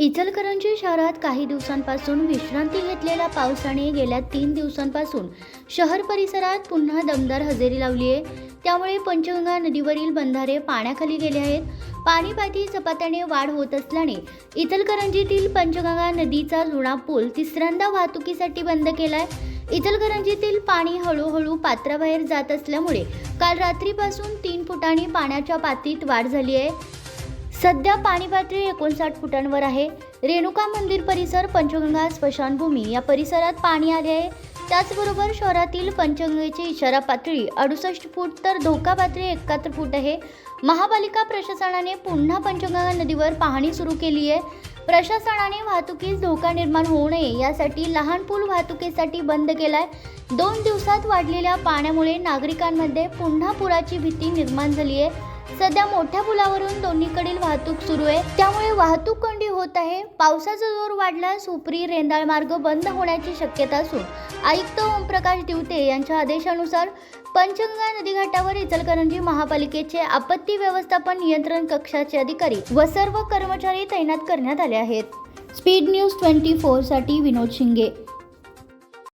इचलकरंजी शहरात काही दिवसांपासून विश्रांती घेतलेल्या पावसाने गेल्या तीन दिवसांपासून शहर परिसरात पुन्हा दमदार हजेरी लावली आहे. त्यामुळे पंचगंगा नदीवरील बंधारे पाण्याखाली गेले आहेत. पाणीपाती झपाट्याने वाढ होत असल्याने इचलकरंजीतील पंचगंगा नदीचा जुना पूल तिसऱ्यांदा वाहतुकीसाठी बंद केलाय. इचलकरंजीतील पाणी हळूहळू पात्राबाहेर जात असल्यामुळे काल रात्रीपासून तीन फुटांनी पाण्याच्या पातळीत वाढ झाली आहे. सध्या पाणी पातळी एकोणसाठ फुटांवर आहे. रेणुका मंदिर परिसर पंचगंगा स्मशानभूमी या परिसरात पाणी आले आहे. त्याचबरोबर शहरातील पंचगंगेची इशारा पातळी अडुसष्ट फूट तर धोका पातळी एकाहत्तर फूट आहे. महापालिका प्रशासनाने पुन्हा पंचगंगा नदीवर पाहणी सुरू केली आहे. प्रशासनाने वाहतुकीस धोका निर्माण होऊ नये यासाठी लहान पूल वाहतुकीसाठी बंद केलाय. दोन दिवसात वाढलेल्या पाण्यामुळे नागरिकांमध्ये पुन्हा पुराची भीती निर्माण झाली आहे. सध्या मोठ्या पुलावरून दोन्हीकडील वाहतूक सुरू आहे. त्यामुळे वाहतूक कोंडी होत आहे. पावसाचा जोर वाढल्यास उपरी रेंदाळ मार्ग बंद होण्याची शक्यता असून आयुक्त ओमप्रकाश दिवते यांच्या आदेशानुसार पंचगंगा नदीघाटावर इचलकरंजी महापालिकेचे आपत्ती व्यवस्थापन नियंत्रण कक्षाचे अधिकारी व सर्व कर्मचारी तैनात करण्यात आले आहेत. स्पीड न्यूज ट्वेंटी फोरसाठी विनोद शिंगे.